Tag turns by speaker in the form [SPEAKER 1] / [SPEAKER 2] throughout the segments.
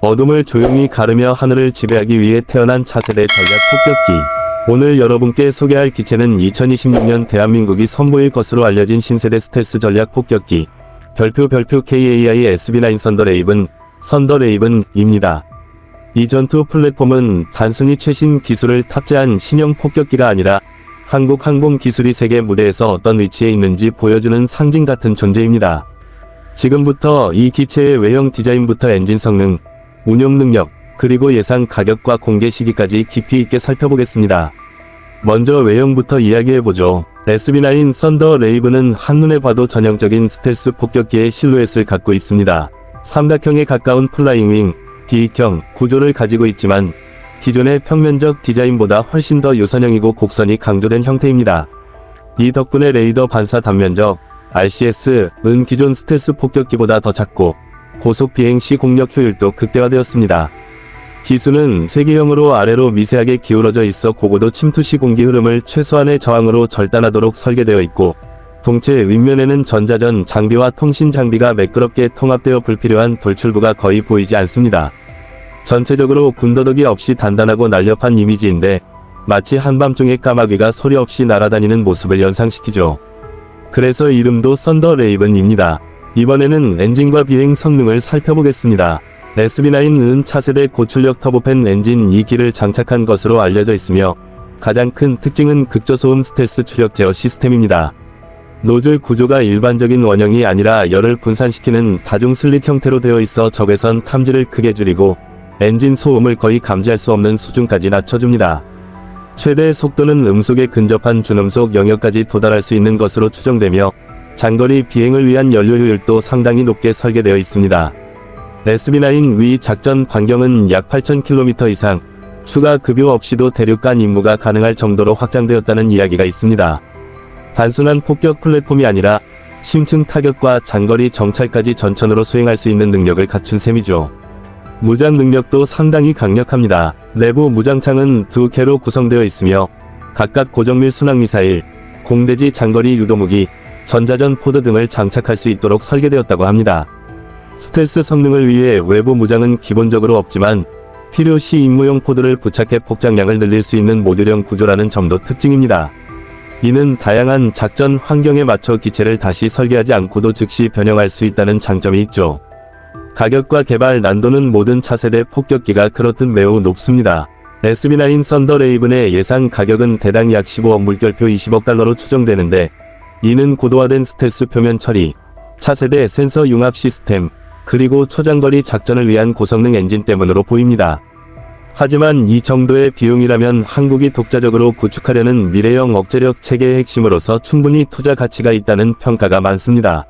[SPEAKER 1] 어둠을 조용히 가르며 하늘을 지배하기 위해 태어난 차세대 전략 폭격기. 오늘 여러분께 소개할 기체는 2026년 대한민국이 선보일 것으로 알려진 신세대 스텔스 전략 폭격기. 별표 별표 KAI SB9 썬더레이븐, 썬더레이븐입니다. 이 전투 플랫폼은 단순히 최신 기술을 탑재한 신형 폭격기가 아니라 한국 항공 기술이 세계 무대에서 어떤 위치에 있는지 보여주는 상징 같은 존재입니다. 지금부터 이 기체의 외형 디자인부터 엔진 성능, 운용 능력, 그리고 예상 가격과 공개 시기까지 깊이 있게 살펴보겠습니다. 먼저 외형부터 이야기해보죠. SB9 썬더 레이브는 한눈에 봐도 전형적인 스텔스 폭격기의 실루엣을 갖고 있습니다. 삼각형에 가까운 플라잉윙, D형 구조를 가지고 있지만 기존의 평면적 디자인보다 훨씬 더 유선형이고 곡선이 강조된 형태입니다. 이 덕분에 레이더 반사 단면적 RCS은 기존 스텔스 폭격기보다 더 작고 고속 비행 시 공력 효율도 극대화되었습니다. 기수는 세계형으로 아래로 미세하게 기울어져 있어 고고도 침투 시 공기 흐름을 최소한의 저항으로 절단하도록 설계되어 있고 동체 윗면에는 전자전 장비와 통신 장비가 매끄럽게 통합되어 불필요한 돌출부가 거의 보이지 않습니다. 전체적으로 군더더기 없이 단단하고 날렵한 이미지인데 마치 한밤중에 까마귀가 소리 없이 날아다니는 모습을 연상시키죠. 그래서 이름도 썬더 레이븐입니다. 이번에는 엔진과 비행 성능을 살펴보겠습니다. SB9은 차세대 고출력 터보팬 엔진 2기를 장착한 것으로 알려져 있으며 가장 큰 특징은 극저소음 스텔스 추력 제어 시스템입니다. 노즐 구조가 일반적인 원형이 아니라 열을 분산시키는 다중 슬릿 형태로 되어 있어 적외선 탐지를 크게 줄이고 엔진 소음을 거의 감지할 수 없는 수준까지 낮춰줍니다. 최대 속도는 음속에 근접한 준음속 영역까지 도달할 수 있는 것으로 추정되며 장거리 비행을 위한 연료 효율도 상당히 높게 설계되어 있습니다. SB9 위 작전 반경은 약 8,000km 이상, 추가 급여 없이도 대륙 간 임무가 가능할 정도로 확장되었다는 이야기가 있습니다. 단순한 폭격 플랫폼이 아니라 심층 타격과 장거리 정찰까지 전천으로 수행할 수 있는 능력을 갖춘 셈이죠. 무장 능력도 상당히 강력합니다. 내부 무장창은 두 개로 구성되어 있으며 각각 고정밀 순항미사일, 공대지 장거리 유도무기, 전자전 포드 등을 장착할 수 있도록 설계되었다고 합니다. 스텔스 성능을 위해 외부 무장은 기본적으로 없지만 필요시 임무용 포드를 부착해 폭장량을 늘릴 수 있는 모듈형 구조라는 점도 특징입니다. 이는 다양한 작전 환경에 맞춰 기체를 다시 설계하지 않고도 즉시 변형할 수 있다는 장점이 있죠. 가격과 개발 난도는 모든 차세대 폭격기가 그렇듯 매우 높습니다. SB9 썬더 레이븐의 예상 가격은 대당 약 15억 물결표 20억 달러로 추정되는데 이는 고도화된 스텔스 표면 처리, 차세대 센서 융합 시스템, 그리고 초장거리 작전을 위한 고성능 엔진 때문으로 보입니다. 하지만 이 정도의 비용이라면 한국이 독자적으로 구축하려는 미래형 억제력 체계의 핵심으로서 충분히 투자 가치가 있다는 평가가 많습니다.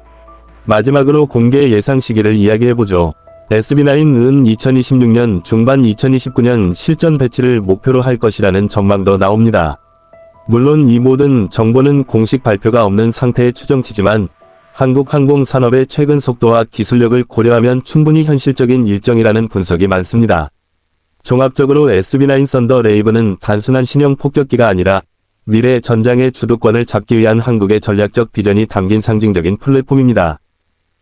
[SPEAKER 1] 마지막으로 공개 예상 시기를 이야기해보죠. SB9은 2026년 중반 2029년 실전 배치를 목표로 할 것이라는 전망도 나옵니다. 물론 이 모든 정보는 공식 발표가 없는 상태의 추정치지만 한국 항공 산업의 최근 속도와 기술력을 고려하면 충분히 현실적인 일정이라는 분석이 많습니다. 종합적으로 SB9 썬더 레이븐은 단순한 신형 폭격기가 아니라 미래 전장의 주도권을 잡기 위한 한국의 전략적 비전이 담긴 상징적인 플랫폼입니다.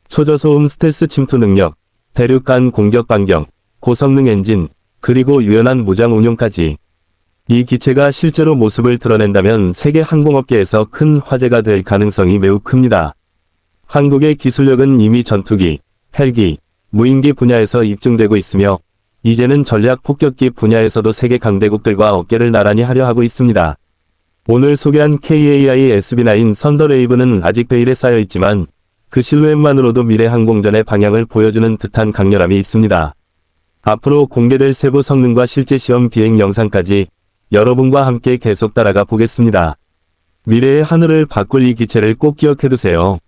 [SPEAKER 1] 초저소음 스텔스 침투 능력, 대륙 간 공격 반경, 고성능 엔진, 그리고 유연한 무장 운용까지. 이 기체가 실제로 모습을 드러낸다면 세계 항공업계에서 큰 화제가 될 가능성이 매우 큽니다. 한국의 기술력은 이미 전투기, 헬기, 무인기 분야에서 입증되고 있으며 이제는 전략 폭격기 분야에서도 세계 강대국들과 어깨를 나란히 하려 하고 있습니다. 오늘 소개한 KAI SB9 썬더레이브는 아직 베일에 쌓여 있지만 그 실루엣만으로도 미래 항공전의 방향을 보여주는 듯한 강렬함이 있습니다. 앞으로 공개될 세부 성능과 실제 시험 비행 영상까지 여러분과 함께 계속 따라가 보겠습니다. 미래의 하늘을 바꿀 이 기체를 꼭 기억해두세요.